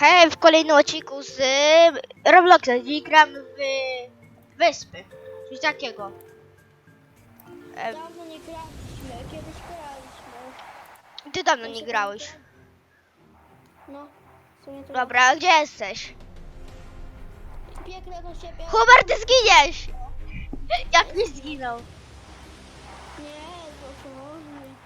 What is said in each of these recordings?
Hej, w kolejnym odcinku z Robloxa. Dziś gram w wyspy. Coś takiego. E, Dawno nie graliśmy, kiedyś graliśmy. ty dawno nie grałeś. No, w sumie to... Dobra, a gdzie jesteś? Biegnę do siebie. Hubert, ty zginiesz! Jak mi zginął? Nie, to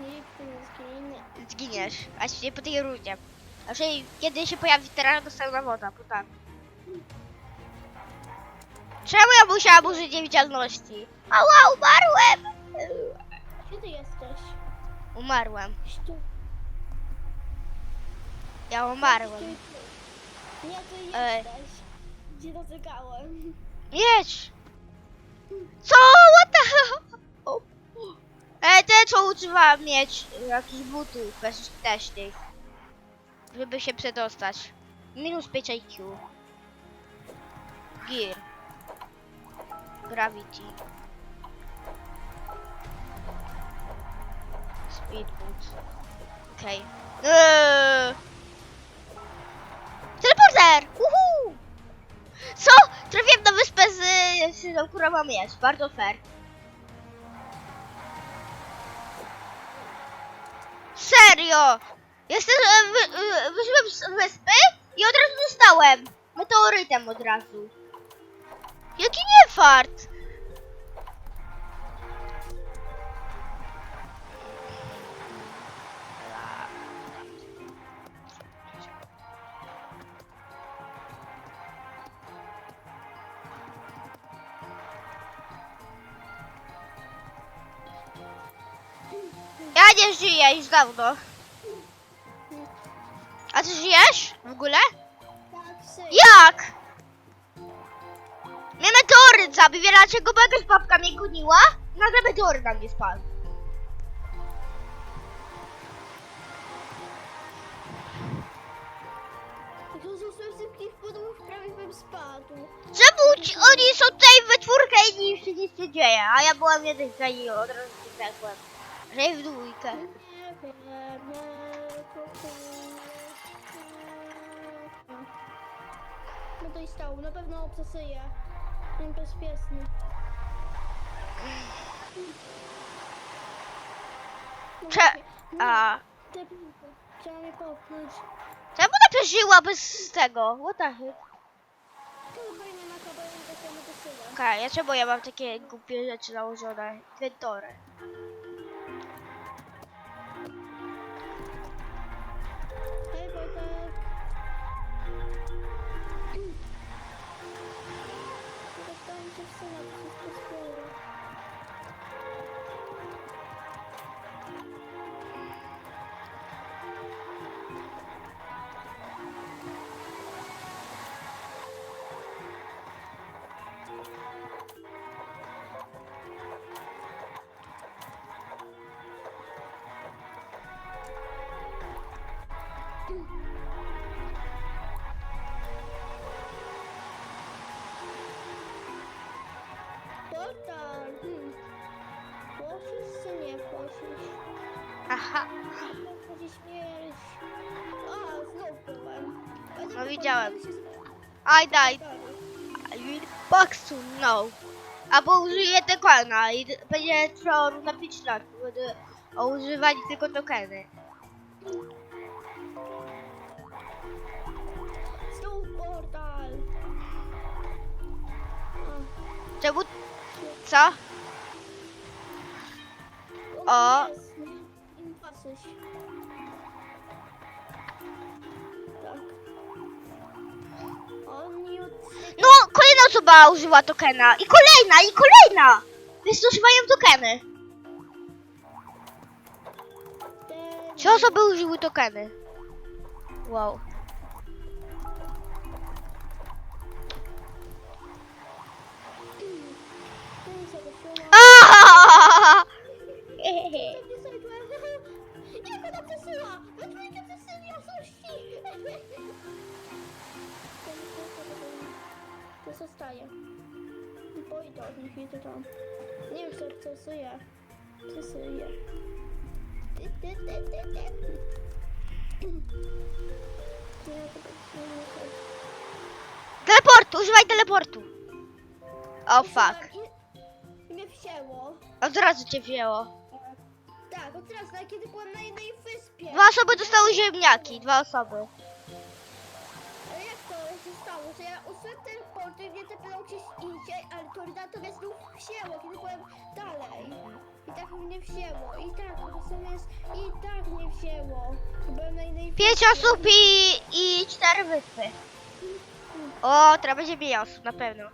nikt nie zginie. Zginiesz. A się po tej rundzie. Znaczy, kiedy się pojawi teraz, dostanę woda, bo tak. Czemu ja musiałam użyć niewidzialności? Ała, umarłem! Gdzie ty jesteś? Umarłem. Ja umarłem. Nie, ty Ej. jesteś. Gdzie dotykałem? Jedź! Co? What the hell? E, te co używam mieć e, jakichś butów bezpiecznych, żeby się przedostać. Minus 5 IQ. Gear. Gravity. Speed boots. Okej. Eee. Teleporter! Uhu! Co? Trafiłem na wyspę z, tą, która mam jest. Bardzo fair. Serio! Jestem, wy, e, wyszłem z wyspy i od razu zostałem. Meteorytem od razu. Jaki nie fart! Ja nie żyję już dawno. A ty żyjesz? W ogóle? Tak, sy. Jak? Mnie meteoryt zabił, wie dlaczego? Bo jakaś babka mnie goniła, nagle meteoryt na mnie spadł. To zostałem z tych podłóg, prawie bym spadł. Czemu ci, oni są tutaj we czwórkę i nic się nic nie dzieje, a ja byłam jedynka i od razu zdechłem. Że i w dwójkę. Nie wiem, nie i stał, na pewno obsesyję. Niebezpieczny. No Cze... A... Chciała mnie popchnąć. Czemu ona przeżyła bez tego? What the heck? Okej, ja czemu ja mam takie głupie rzeczy nałożone? Inwentory. Portal! Hmm. Płosisz czy nie płosisz? Aha. Chodzi śmierć. A, znów byłem. No to widziałem. I died. zdarzyć. I will box to no. Albo użyję tokena i będzie trwało na 5 lat. Będę o używaniu tylko tokeny. Co? o. No, kolejna osoba użyła tokena. I kolejna, i kolejna! Więc używają tokeny. Trzy osoby użyły tokeny. Wow. Używaj teleportu. O fuck. I, I mnie wzięło. Od razu cię wzięło. Tak, od razu, ale kiedy byłam na jednej wyspie. Dwa osoby dostały ziemniaki, dwa osoby. Ale jak to się stało, że ja uszedłem teleportu i mnie tepnął gdzieś indziej, ale tornado mnie znów wzięło, kiedy byłem dalej. I tak mnie wzięło, i tak, rozumiesz, i tak mnie wzięło. Byłem na innej Pięć osób i, i cztery wyspy. O, teraz będzie osób, na pewno.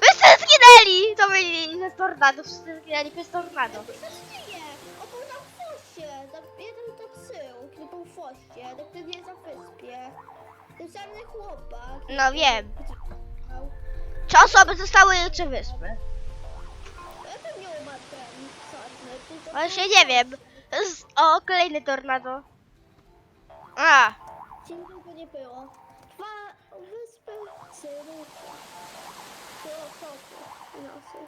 Wszyscy zginęli! To byli ze tornado, wszyscy zginęli przez tornado. Co się dzieje? On był na fosie, tam jeden to psył, kiedy był w fosie, ten nie za wyspie. Ten czarny chłopak. No wiem. Trzy osoby zostały trzy wyspy. Ja bym nie umarł ten czarny. Właśnie nie wiem. Z, o, kolejny tornado. A, Dzień długo nie było. Dwa wyspy cyrówka. Było fosu. Nosy.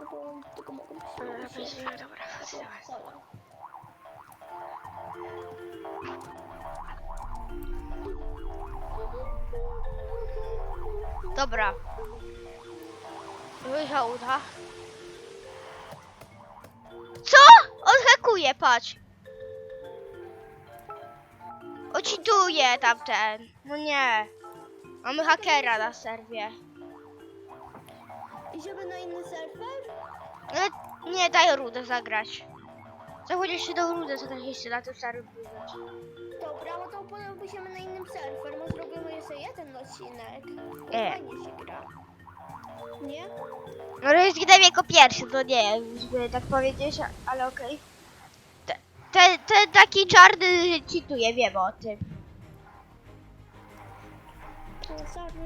No bo tylko mogą być. dobra, Solo. Dobra. Wyjechał uda. Co? On hakuje, patrz. Ocituje tamten. No nie. Mamy hakera na serwie. Idziemy na inny serwer? Ale nie, daj rudę zagrać. Zachodzisz się do co też jeszcze na tym starym wygrać. Dobra, no to pójdziemy na innym serwer. Może zrobimy jeszcze jeden odcinek. Nie. Fajnie się gra. Nie? No ale zginąłem jako pierwszy, to nie, żeby tak powiedzieć, ale okej. Te, te, ten taki czarny cheatuje, wiemy o tym.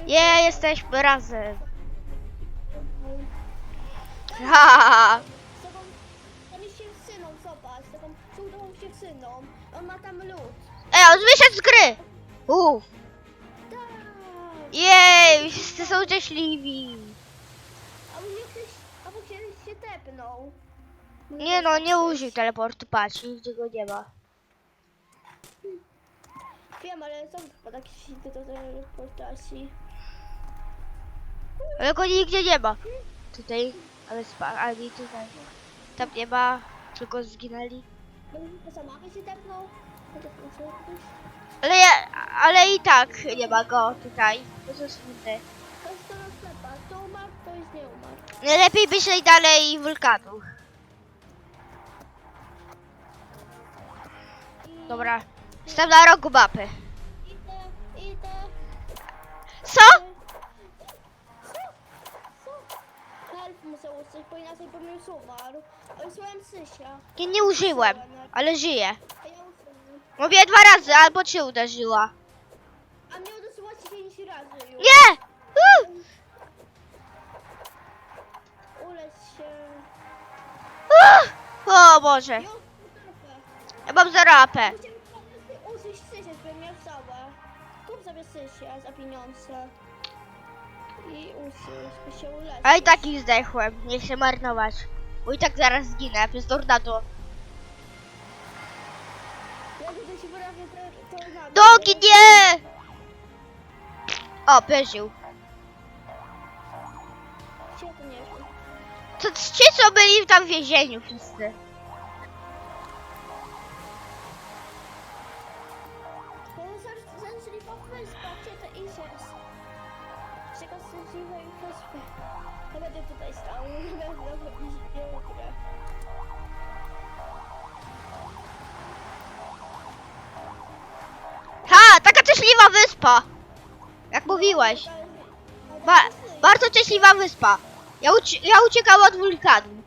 Je, jesteśmy razem. Ha. Z taką, tam jest dziewczyną, zobacz, z taką cudową dziewczyną. On ma tam lód. Ej, on wyszedł z gry! Uff, jej, wszyscy są szczęśliwi. A mu kiedyś się tepnął. Nie no, nie użył teleportu, patrz, nigdzie go nie ma. Wiem, ale są chyba takie sity do teleportacji. Ale go nigdzie nie ma. Tutaj, ale spa, ani tutaj. Tam nie ma, tylko zginęli. To sama się tepnął. No ktoś. Ale, ja, ale i tak nie ma go tutaj. To jest smutne. To jest to sklepa. To umarł, to jest nie umarł. Najlepiej myśleć dalej wulkanu. Dobra, jestem na rogu mapy. Idę, idę. Co? Co? Help bo inaczej bym już umarł. Sysia. Nie, nie użyłem, ale żyję. A ja użyłem. Mówię dwa razy, albo cię uderzyła. A mnie uderzyła ci pięć razy już. Nie! Uh! Uleć się. Uh! O Boże, utrapę. Ja mam. Musiałem po prostu użyć Sysia, miał. Kup sobie Sysia za pieniądze. I by się uleczyć. A i tak ich zdechłem, nie chcę marnować. Bo i tak zaraz zginę przez tornado. Ja będę się prawie to, to nagle. Dogi, nie! O, przeżył. Się to nie wiem. To ci, co byli tam w więzieniu wszyscy. Wyspy? Ja będę tutaj stał, nie będę robić. Ha, taka szczęśliwa wyspa. Jak mówiłeś. Ba bardzo szczęśliwa wyspa. Ja, uci ja uciekałam od wulkanu.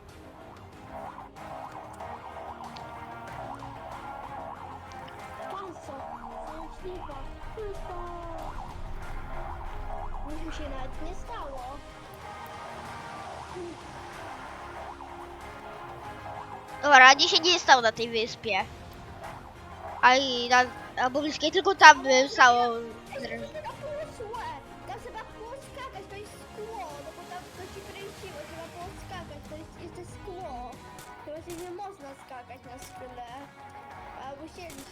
Dobra, się nie stało na tej wyspie. A i na, na tylko tam y, stało... Ej, to. Tam trzeba było skakać, to jest szkło. No bo tam to ci kręciło, trzeba było skakać, to jest jeszcze szkło. To właśnie nie można skakać na skle. Albo siedzieć.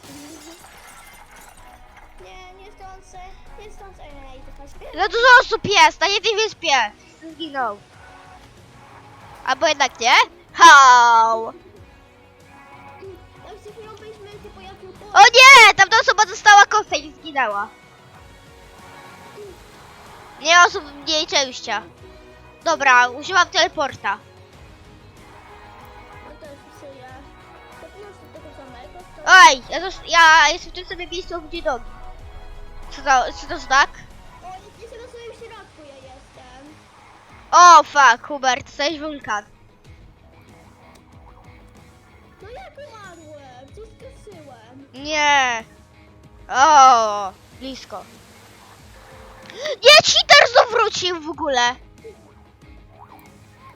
Nie, nie stąd, nie stąd, ej, to patrz. Za dużo osób jest, na jednej wyspie. Zginął. Albo jednak nie? Hał! Przed chwilą pojawił. O nie! Tamta osoba dostała kosę i zginęła. Nie osób mniej szczęścia. Dobra, użyłam teleporta. No to jest. Po prostu tego samego, to... Oj, ja, zos- ja jestem w tym samym miejscu, gdzie nogi. Co to, co to znak? O, jestem na środku, ja jestem. O, fuck, Hubert, jesteś wulkan. Nie. O, blisko. Nie, cheater znów wrócił w ogóle.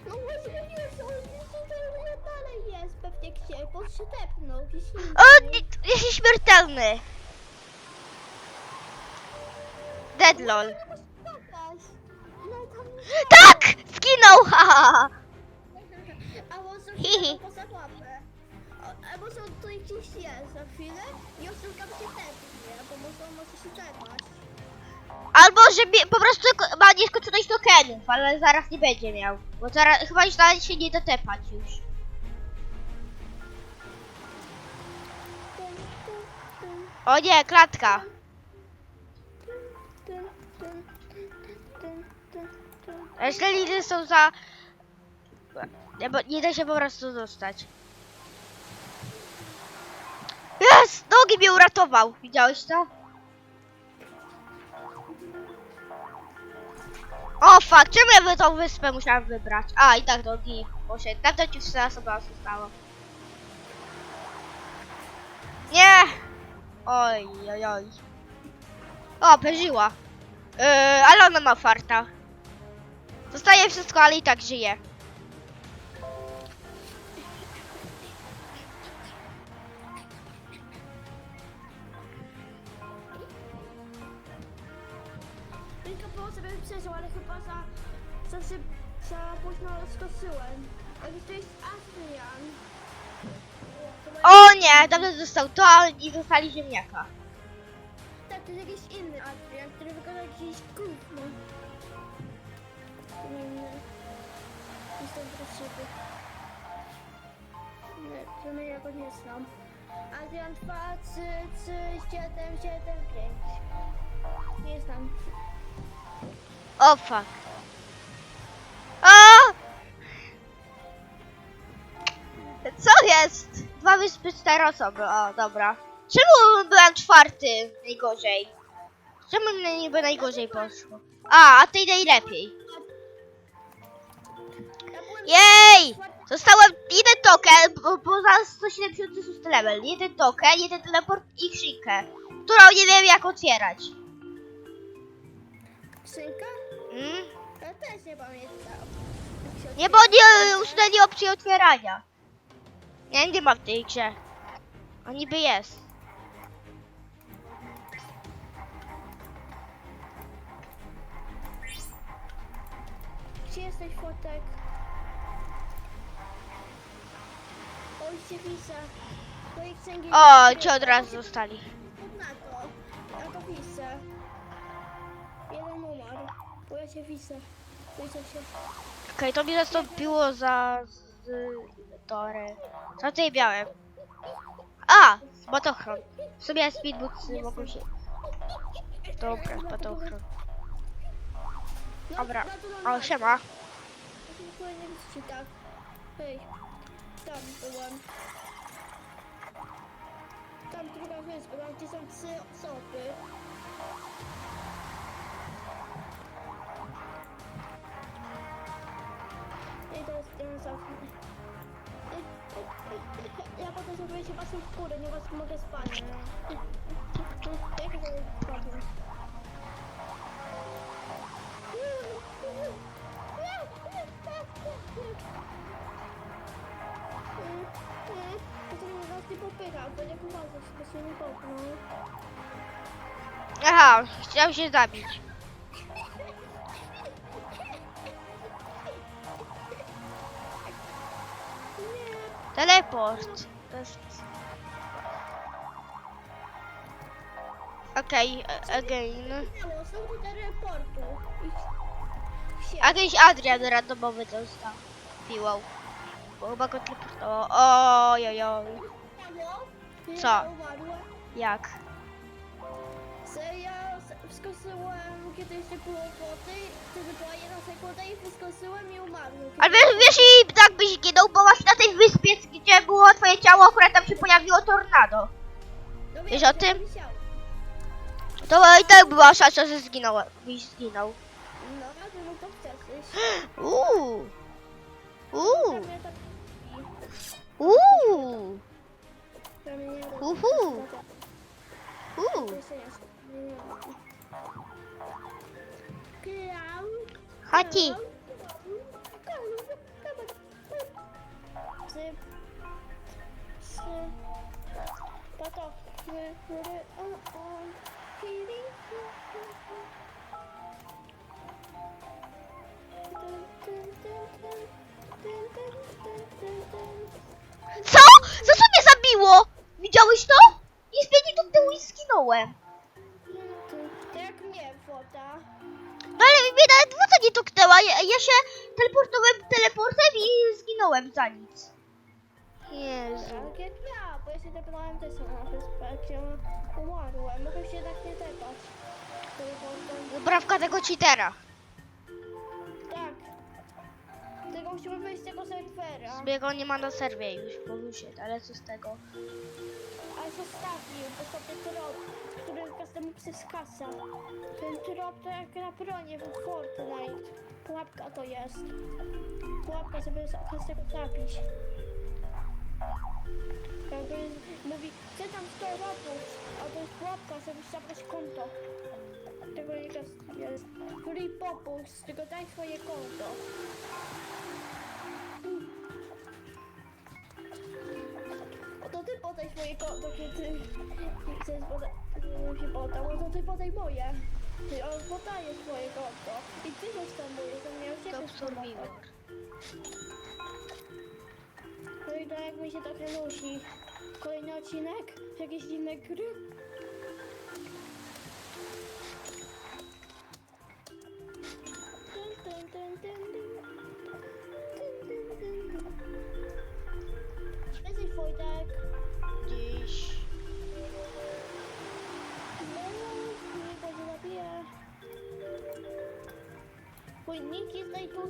No właśnie mówiłem, że on tutaj dalej jest, pewnie gdzie, bo się tepnął, indziej. O, nie, jest śmiertelny. Deadlol. Pokaż. No tam nie Tak! Zginął! haha. A może Hihi. A może on tutaj gdzieś jest za chwilę i oszukam się tepnie, bo może może się tepać. Albo, że mi- po prostu ma nieskończoność tokenów, ale zaraz nie będzie miał. Bo zaraz chyba już nawet się nie dotepać już. O nie, klatka. A Jeżeli są za... Nie, bo nie da się po prostu dostać. Jest! Nogi mnie uratował. Widziałeś to? O fuck, czemu ja by tą wyspę musiałam wybrać? A, i tak nogi poszedł. Tak to ci wstrzela sobie zostało. Nie! Oj, oj, oj. O, przeżyła. Yy, ale ona ma farta. Zostaje wszystko, ale i tak żyje. Późno skoczyłem. Jak to jest Adrian. O nie, dobrze dostał to, ale nie dostali ziemniaka. Tak, to jest jakiś inny Adrian, który wygląda jak jakiś gówno. Inny. Jestem krzywy. Nie, to my ja go nie znam. Adrian 2, 3, 3, 7, 7, 5. Nie znam. O fuck. Co jest? Dwa wyspy, cztery osoby. O, dobra. Czemu byłem czwarty najgorzej? Czemu mnie niby najgorzej poszło? A, a tej najlepiej. Jej! Dostałem jeden token, bo, bo za 176 level. Jeden token, jeden teleport i skrzynkę, którą nie wiem jak otwierać. Skrzynka? Mm? Ja też nie pamiętam. Nie, bo nie usunęli opcji otwierania. Ja nie mam w tej grze. A niby jest. Gdzie jesteś, Fotek? Oj, się księgi... O, ci od razu zostali. Na to. Ja to widzę. Jeden umarł. Bo ja cię widzę. Widzę się. Okej, to mi zastąpiło za... tory. Co tutaj miałem? A! Batochron. W sumie speedbootsy mogą się... Dobra, batochron. Dobra. O, siema. Dziękuję, nie widzicie tak. Hej. Tam byłem. Tam druga wyspa, tam gdzie są trzy osoby. To jest ten zamknę. Potem sobie się patrzę w górę, nie was mogę spać. Jak to jest problem? Aha, chciał się zabić. Teleport. Jest... Okej, e- again. Zginęło, są do teleportu. I się. Jakiś Adrian randomowy dostał piłą. Bo chyba go teleportowało. Ojojoj. Co? Jak? Ja s- wskoczyłem, kiedy jeszcze było wody, i wyskoczyłem i umarłem. Ale wiesz, wiesz i tak byś zginął, bo właśnie na tej wyspie, gdzie było twoje ciało, akurat tam się pojawiło tornado. No wiesz o tym? To i tak była szansa, że zginął, byś zginął. No, a ty no to chcesz. Uuu. Uuu. Tak- Uuu. Uhu. Uuu. Dun. Co? Co mnie zabiło? Widziałeś to? I zbiegnie do tyłu i zginąłem. To jak mnie woda. No ale mnie nawet woda nie tuknęła. Ja, ja się teleportowałem teleportem i zginąłem za nic. Jezu. Tak jak ja, bo ja się tepnąłem też na ja umarłem. Mogę się tak nie tepać. Teleportem. Brawka tego cheatera. Tak. Tylko musimy wyjść z tego serwera. Zbiego nie ma na serwie już, bo ale co z tego? Ale zostawił, bo sobie trop, który każdemu przez kasa. Ten trop to jak na bronie w Fortnite. Pułapka to jest. Pułapka, żeby z- każdego trafić. Mówi, chcę tam 100 robów, a to jest pułapka, żeby zabrać konto. Tego nie jest. Free popus, tylko daj swoje konto. O to ty podaj swoje konto, kiedy chcesz podać, się podał, o to ty podaj moje. Ty on podaje swoje konto i ty dostępujesz, to miał się Top Survivor. No i to jak mi się trochę nusi. Kolejny odcinek? Jakieś inne gry?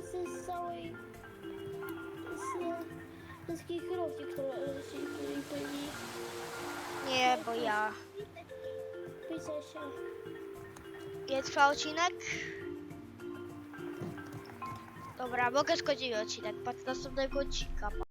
Z całej... z wszystkich które byli. Nie, bo ja. Piszę się. Ile trwa odcinek? Dobra, mogę skończyć odcinek. Patrz następnego odcinka.